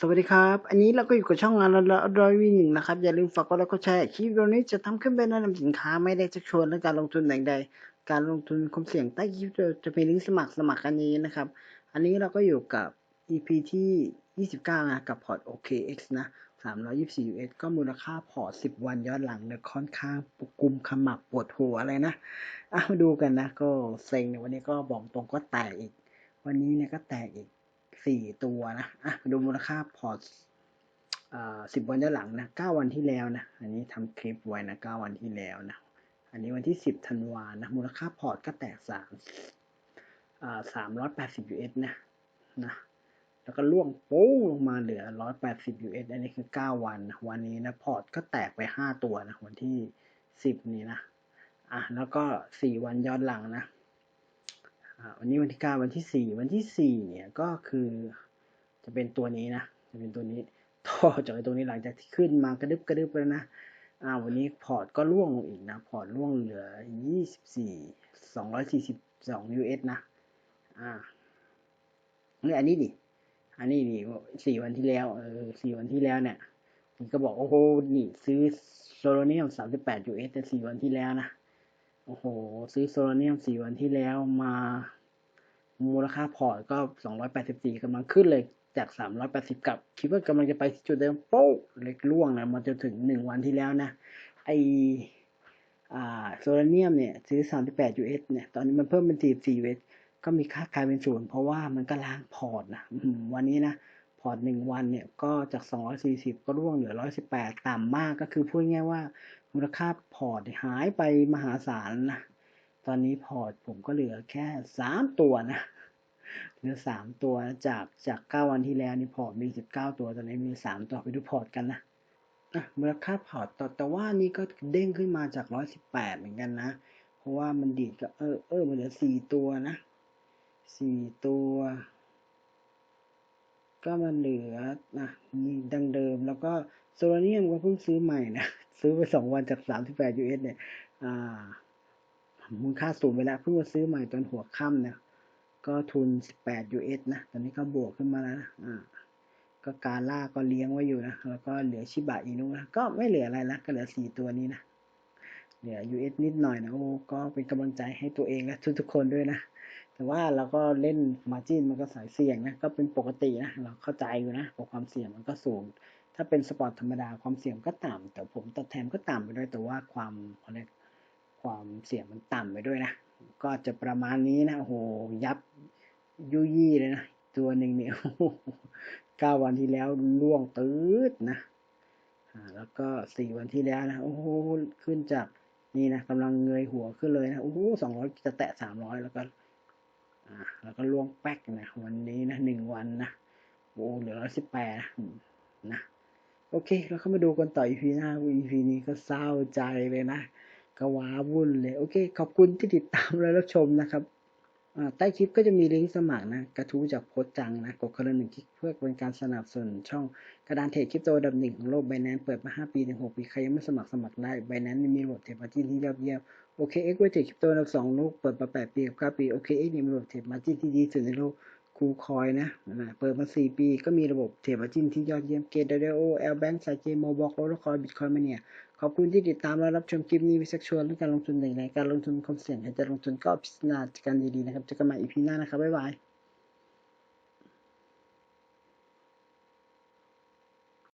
สวัสดีครับ อันนี้เราก็อยู่กับช่องงานร้อยวิหนึ่งนะครับ อย่าลืมฝากกดไลค์กดแชร์คลิปวิดีนี้จะทำขึ้นเป็นแนะนำสินค้าไม่ได้จะชวนเรื่องการลงทุนใดๆการลงทุนความเสี่ยงใต้คลิปจะจะมีลิงก์สมัครสมัครกันนี้นะครับ อันนี้เราก็อยู่กับ EP ที่ 29 นะกับพอร์ต OKX นะ324 US ก็มูลค่าพอร์ต 10 วันย้อนหลังเนี่ยค่อนข้างปุกุมขมับปวดหัวอะไรนะอะมาดูกันนะ ก็เซ็งในวันนี้ก็บอกตรงก็แตกอีก วันนี้เนี่ยก็แตกอีก สี่ตัวนะอะมาดูมูลค่าพอร์ตสิบวันย้อนหลังนะเก้าวันที่แล้วนะ อันนี้ทำคลิปไว้นะเก้าวันที่แล้วนะ อันนี้วันที่สิบธันวานะ มูลค่าพอร์ตก็แตกสามสามร้อยแปดสิบ US นะ นะ แล้วก็ล่วงโป้งลงมาเหลือร้อยแปดสิบ US อันนี้คือเก้าวันนะวันนี้นะ พอร์ตก็แตกไปห้าตัวนะ วันที่สิบนี้นะ อะ แล้วก็สี่วันย้อนหลังนะ วันนี้วันที่เก้าวันที่สี่วันที่สี่เนี่ยก็คือจะเป็นตัวนี้นะจะเป็นตัวนี้ต่อจากตัวนี้หลังจากที่ขึ้นมากระดึบกระดึบแล้วนะอ่าวันนี้พอร์ตก็ร่วงลงอีกนะพอร์ตร่วงเหลือยี่สิบสี่สองร้อยสี่สิบสอง US นะอ่านี่อันนี้ดิอันนี้ดิสี่วันที่แล้วเออสี่วันที่แล้วเนี่ยมันก็บอกโอ้โหนี่ซื้อโซโลเนียมสามสิบแปด US แต่สี่วันที่แล้วนะ โอ้โห ซื้อโซลาเนียมสี่วันที่แล้วมา มูลค่าพอร์ตก็สองร้อยแปดสิบสี่กำลังขึ้นเลยจากสามร้อยแปดสิบกับ คิดว่ากำลังจะไปจุดเดิมโป๊ะเล็กล่วงนะมันจะถึงหนึ่งวันที่แล้วนะ ไออ่าโซลาเนียมเนี่ย ซื้อสามสิบแปด US เนี่ย ตอนนี้มันเพิ่มเป็นสี่สี่ US ก็มีค่าคายเป็นศูนย์เพราะว่ามันก็ล้างพอร์ตนะวันนี้นะ พอร์ตหนึ่งวันเนี่ยก็จากสองร้อยสี่สิบก็ร่วงเหลือร้อยสิบแปดต่ำมากก็คือพูดง่ายว่ามูลค่าพอร์ตหายไปมหาศาลนะ ตอนนี้พอร์ตผมก็เหลือแค่สามตัวนะ เหลือสามตัวจากจากเก้าวันที่แล้วนี่พอร์ตมีสิบเก้าตัวตอนนี้มีสามตัวไปดูพอร์ตกันนะมูลค่าพอร์ตแต่แต่ว่านี่ก็เด้งขึ้นมาจากร้อยสิบแปดเหมือนกันนะ เพราะว่ามันดีดก็เออเออมันเหลือสี่ตัวนะสี่ตัว ก็มันเหลือนะนี่ดังเดิม แล้วก็โซลาเนียมก็เพิ่งซื้อใหม่นะ ซื้อไปสองวันจากสามสิบแปด US เอสเนี่ยอ่ามูลค่าสูงไปแล้วเพิ่งมาซื้อใหม่ตอนหัวค่ำเนี่ยก็ทุนสิบแปด US นะ ตอนนี้ก็บวกขึ้นมาแล้วนะอ่าก็การล่าก็เลี้ยงไว้อยู่นะ แล้วก็เหลือชิบะอินุนะ ก็ไม่เหลืออะไรแล้วก็เหลือสี่ตัวนี้นะ เหลือ US นิดหน่อยนะโอ้ก็เป็นกำลังใจให้ตัวเองและทุกๆคนด้วยนะ แต่ว่าเราก็เล่นมาจินมันก็สายเสี่ยงนะ ก็เป็นปกตินะ เราเข้าใจอยู่นะเพราะความเสี่ยงมันก็สูง ถ้าเป็นสปอร์ตธรรมดาความเสี่ยงก็ต่ำแต่ผมตัดแทนก็ต่ำไปด้วยแต่ว่าความอะไรความเสี่ยงมันต่ำไปด้วยนะ ก็จะประมาณนี้นะ โอ้โห ยับยุยี่เลยนะ ตัวหนึ่งเนี่ยเก้าวันที่แล้วล่วงตืดนะแล้วก็สี่วันที่แล้วนะโอ้โหขึ้นจากนี่นะกำลังเงยหัวขึ้นเลยนะโอ้โหสองร้อยจะแตะสามร้อยแล้วก็ อ่าแล้วก็ล่วงแป๊กนะวันนี้นะหนึ่งวันนะโอ้เหลือร้อยสิบแปดนะโอเคเราเข้ามาดูกันต่อ EP หน้า EP นี้ก็เศร้าใจเลยนะก็ว้าวุ่นเลยโอเค ขอบคุณที่ติดตามและรับชมนะครับใต้คลิปก็จะมีลิงก์สมัครนะ กระทู้จากโพสจังนะ กดคนละหนึ่งคลิกเพื่อเป็นการสนับสนุนช่องกระดานเทรดคริปโตดับหนึ่งของโลกไบแนนเปิดมา 5 ปีถึง6ปี ใครยังไม่สมัครสมัครได้ไบแนนมีระบบเทรดมาจิ้นที่ยอดเยี่ยม โอเคเอ็กซ์ไวเทรดคริปโตดับสองลูกเปิดมาแปดปีกับ9ปีโอเคเอ็กซ์มีระบบเทรดมาจิ้นที่ดีสุดในโลกคูคอยนะนะเปิดมาสี่ปีก็มีระบบเทรดมาจิ้นที่ยอดเยี่ยมเกตเดโอเอลแบงก์สายเจโมบอกโรลคอยบิตคอยมาเนี่ยขอบคุณที่ติดตามและรับชมคลิปนี้วิสักชวนเรื่องการลงทุนในการลงทุนความเสี่ยงให้จะลงทุนก็พิจารณาการดีๆนะครับเจอกันใหม่อีพีหน้านะครับบ๊ายบาย